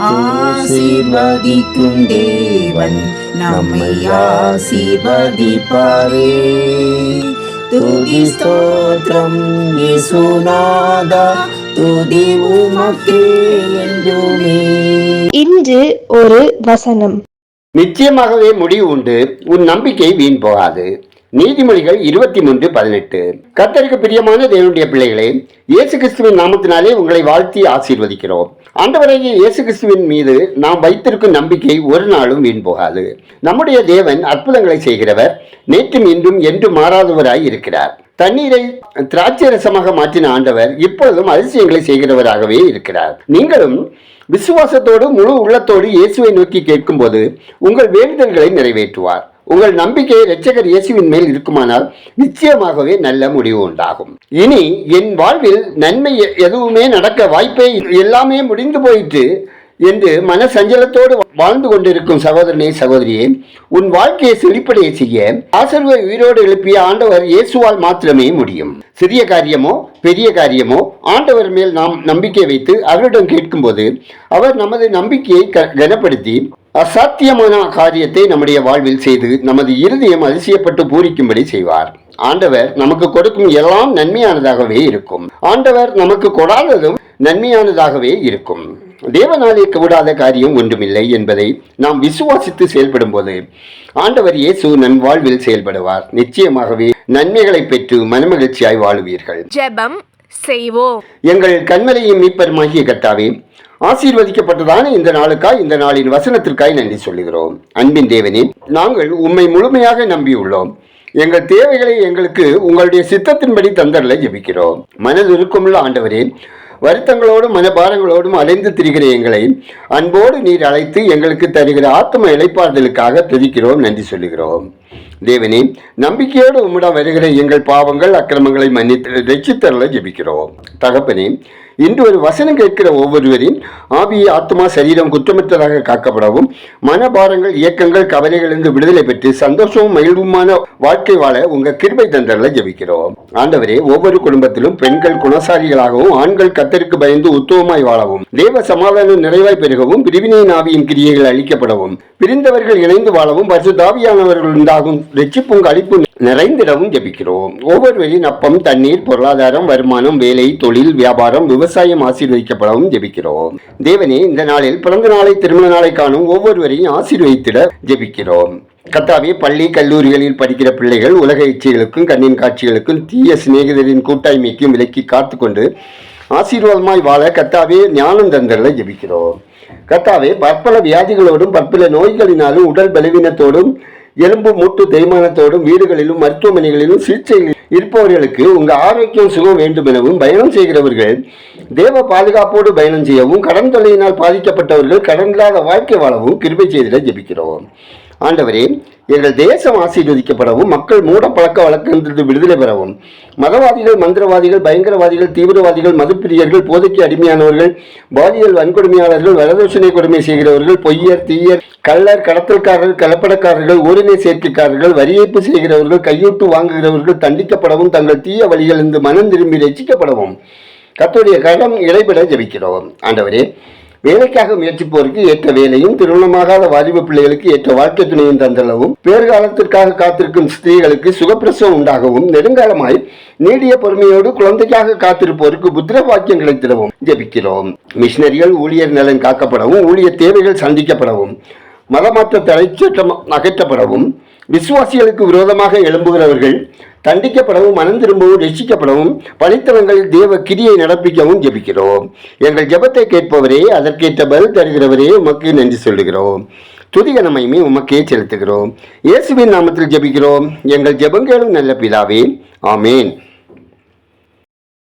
ஆசீர்வதிக்கும் தேவன் நம்மை ஆசீர்வதிப்பாரே. துதி ஸ்தோத்திரம் இயேசுநாதா துதி உமக்கே என்றுமே. இன்று ஒரு வசனம். நிச்சயமாகவே முடிவு உண்டு. உன் நம்பிக்கை வீண் போகாது. நீதிமொழிகள் இருபத்தி மூன்று பதினெட்டு. கத்தருக்கு பிரியமான தேவனுடைய பிள்ளைகளே இயேசு கிறிஸ்துவின் நாமத்தினாலே உங்களை வாழ்த்தி ஆசீர்வதிக்கிறோம். ஆண்டவராகிய இயேசு கிறிஸ்துவின் மீது நாம் வைத்திருக்கும் நம்பிக்கை ஒரு நாளும் வீண் போகாது. நம்முடைய தேவன் அற்புதங்களை செய்கிறவர் நேற்றும் இன்றும் என்று மாறாதவராய் இருக்கிறார். தண்ணீரை திராட்சை ரசமாக மாற்றின ஆண்டவர் இப்பொழுதும் அதிசயங்களை செய்கிறவராகவே இருக்கிறார். நீங்களும் விசுவாசத்தோடு முழு உள்ளத்தோடு இயேசுவை நோக்கி கேட்கும்போது உங்கள் வேண்டுதல்களை நிறைவேற்றுவார். உங்கள் நம்பிக்கை இரட்சகர் இயேசுவின் மேல் இருக்குமானால் நிச்சயமாகவே நல்ல முடிவு உண்டாகும். இனி என் வாழ்வில் நன்மை எதுவுமே நடக்க வாய்ப்பே எல்லாமே முடிந்து போயிட்டு என்று மன சஞ்சலத்தோடு வாழ்ந்து கொண்டிருக்கும் சகோதரனே சகோதரியே உன் வாழ்க்கையை செழிப்படைய செய்ய ஆசர்வை உயிரோடு எழுப்பிய ஆண்டவர் இயேசுவால் மாத்திரமே முடியும். சிறிய காரியமோ பெரிய காரியமோ ஆண்டவர் மேல் நாம் நம்பிக்கை வைத்து அவரிடம் கேட்கும்போது அவர் நமது நம்பிக்கையை க- கனப்படுத்தி அசாத்தியமான காரியத்தை நம்முடைய வாழ்வில் செய்து நமது இருதயம் அதிசயப்பட்டு பூரிக்கும்படி செய்வார். ஆண்டவர் நமக்கு கொடுக்கும் எல்லாம் நன்மையானதாகவே இருக்கும். ஆண்டவர் நமக்கு கொடாததும் நன்மையானதாகவே இருக்கும். தேவனாலே கூடாத காரியம் ஒன்றுமில்லை என்பதை நாம் விசுவாசித்து செயல்படும் போது ஆண்டவர் இயேசு நம் வாழ்வில் செயல்படுவார். நிச்சயமாகவே நன்மைகளை பெற்று மனமகிழ்ச்சியாய் வாழுவீர்கள். ஜெபம் செய்வோம். எங்கள் கண்மலையும் மீட்பருமாகிய கர்த்தாவே ஆசீர்வதிக்கப்பட்டதான இந்த நாளுக்காய் இந்த நாளின் வசனத்திற்காய் நன்றி சொல்லுகிறோம். அன்பின் தேவனே நாங்கள் உம்மை முழுமையாக நம்பியுள்ளோம். எங்கள் தேவைகளை எங்களுக்கு உங்களுடைய சித்தத்தின்படி தந்தரல ஜெபிக்கிறோம். மனதிருக்கமுள்ள ஆண்டவரே வருத்தங்களோடும் மனபாரங்களோடும் அலைந்து திரிகிற எங்களை அன்போடு நீர் அழைத்து எங்களுக்கு தருகிற ஆத்ம இழைப்பாறுதலுக்காக துதிக்கிறோம் நன்றி சொல்லுகிறோம். தேவனே நம்பிக்கையோடு உம்மிடம் வருகிற எங்கள் பாவங்கள் அக்கிரமங்களை மன்னித்து ரட்சித்தரல ஜெபிக்கிறோம். தகப்பனே இன்று ஒரு வசனம் கேட்கிற ஒவ்வொருவரின் ஆவி ஆத்மா சரீரம் குற்றமற்றதாக காக்கப்படவும் மனபாரங்கள் இயக்கங்கள் கவலைகளிலிருந்து விடுதலை பெற்று சந்தோஷமும் மகிழ்வுமான வாழ்க்கை வாழ உங்க கிருபை தந்தரல ஜபிக்கிறோம். ஆண்டவரே ஒவ்வொரு குடும்பத்திலும் பெண்கள் குணசாலிகளாகவும் ஆண்கள் கத்தருக்கு பயந்து உத்தவமாய் வாழவும் தேவ சமாதானம் நிறைவாய் பெருகவும் பிரிவினை ஆவியின் கிரியைகள் அளிக்கப்படவும் பிரிந்தவர்கள் இணைந்து வாழவும் பரிசுத்தாவியானவர்கள் உண்டாகும் ரட்சிப்பும் அழிப்பு நிறைந்திடவும் ஜெபிக்கிறோம். ஒவ்வொருவரின் அப்பம் தண்ணீர் பொருளாதாரம் வருமானம் வேலை தொழில் வியாபாரம் விவசாயம் விவசாயம் ஆசீர்வதிக்கப்படவும் ஜெபிக்கிறோம். தேவனே இந்த நாளில் பிறந்த நாளை திருமண நாளை காணும் ஒவ்வொருவரையும் ஆசீர்வதித்திட ஜெபிக்கிறோம். கத்தாவே பள்ளி கல்லூரிகளில் படிக்கிற பிள்ளைகள் உலக இச்சைகளுக்கும் கண்ணின் காட்சிகளுக்கும் தீய சிநேகிதரின் கூட்டாய்மைக்கும் விலக்கி காத்துக்கொண்டு ஆசீர்வாதமாய் வாழ கத்தாவே ஞானம் தந்தரல ஜெபிக்கிறோம். கத்தாவே பற்பல வியாதிகளோடும் பற்பல நோய்களினாலும் உடல் பலவீனத்தோடும் எலும்பு மூட்டு தேய்மானத்தோடும் வீடுகளிலும் மருத்துவமனைகளிலும் சிகிச்சையில் இருப்பவர்களுக்கு உங்கள் ஆரோக்கியம் சுகம் வேண்டும் எனவும் பயணம் செய்கிறவர்கள் தேவ பாதுகாப்போடு பயணம் செய்யவும் கடன் தொல்லையினால் பாதிக்கப்பட்டவர்கள் கடன் இல்லாத வாழ்க்கை வாழவும் கிருபை செய்திட ஜெபிக்கிறோம். ஆண்டவரே எங்கள் தேசம் ஆசீர்வதிக்கப்படவும் மக்கள் மூட பழக்க வழக்கத்திலிருந்து விடுதலை பெறவும் மதவாதிகள் மந்திரவாதிகள் பயங்கரவாதிகள் தீவிரவாதிகள் மதுப்பிரியர்கள் போதைக்கு அடிமையானவர்கள் பாலியல் வன்கொடுமையாளர்கள் வரதட்சணை கொடுமை செய்கிறவர்கள் பொய்யர் தீயர் கள்ளர் கடத்தல்காரர்கள் கலப்படக்காரர்கள் ஓரினை சேர்க்கைக்காரர்கள் வரியேற்பு செய்கிறவர்கள் கையூட்டு வாங்குகிறவர்கள் தண்டிக்கப்படவும் தங்கள் தீய வழிகளிலிருந்து மனம் திரும்பி ரசிக்கப்படவும் கத்துடைய கரம் இடைபெற ஜெபிக்கிறோம். ஆண்டவரே வேலைக்காக முயற்சிப்போருக்கு ஏற்ற வேலையும் திருமணமாகாத வாலிப பிள்ளைகளுக்கு ஏற்ற வாழ்க்கை துணையும் தந்தளவும் பேர்காலத்திற்காக காத்திருக்கும் ஸ்திரீகளுக்கு சுகப்பிரசவம் உண்டாகவும் நெடுங்காலமாய் நீடிய பொறுமையோடு குழந்தைக்காக காத்திருப்போருக்கு புத்திர வாக்கியம் கிடைத்திடவும் ஜெபிக்கிறோம். மிஷினரிகள் ஊழியர் நலன் காக்கப்படவும் ஊழியர் தேவைகள் சந்திக்கப்படவும் மதமாற்ற தடைச்சட்டம் அகற்றப்படவும் விசுவாசிகளுக்கு விரோதமாக எழும்புகிறவர்கள் தண்டிக்கப்படவும் மனம் திரும்பவும் ரசிக்கப்படவும் பணித்தளங்களில் தேவ கிரியை நடப்பிக்கவும் ஜெபிக்கிறோம். எங்கள் ஜெபத்தை கேட்பவரே அதற்கேற்ற பதில் தருகிறவரே உமக்கு நன்றி சொல்லுகிறோம். துதிக உமக்கே செலுத்துகிறோம். இயேசுவின் நாமத்தில் ஜெபிக்கிறோம். எங்கள் ஜெபங்களும் நல்ல பிதாவே. ஆமேன்.